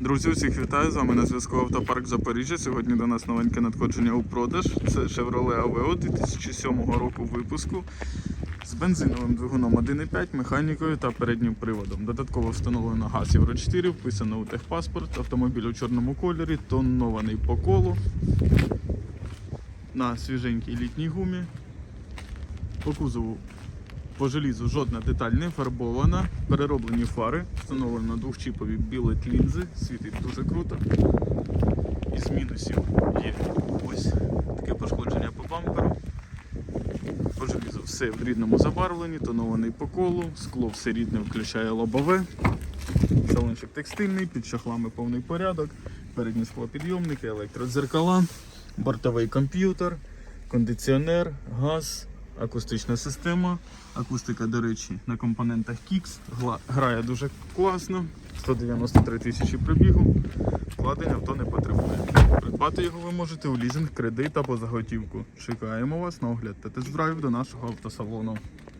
Друзі, усіх вітаю! З вами на зв'язку Автопарк Запоріжжя. Сьогодні до нас новеньке надходження у продаж. Це Chevrolet Aveo 2007 року випуску з бензиновим двигуном 1.5, механікою та переднім приводом. Додатково встановлено газ Євро 4, вписано у техпаспорт, автомобіль у чорному кольорі, тонований по колу на свіженькій літній гумі. По кузову по желізу жодна деталь не фарбована, перероблені фари, встановлено двохчіпові білет лінзи, світить дуже круто. Із мінусів є ось таке пошкодження по бамперу. По желізу все в рідному забарвленні, тонований по колу, скло все рідне включає лобове. Салончик текстильний, під шахлами повний порядок, передні склопідйомники, електродзеркала, бортовий комп'ютер, кондиціонер, газ, акустична система. Акустика, до речі, на компонентах Kix. Грає дуже класно. 193 тисячі пробігу. Вкладень авто не потребує. Придбати його ви можете у лізинг, кредит або заготівку. Чекаємо вас на огляд та тест-драйв до нашого автосалону.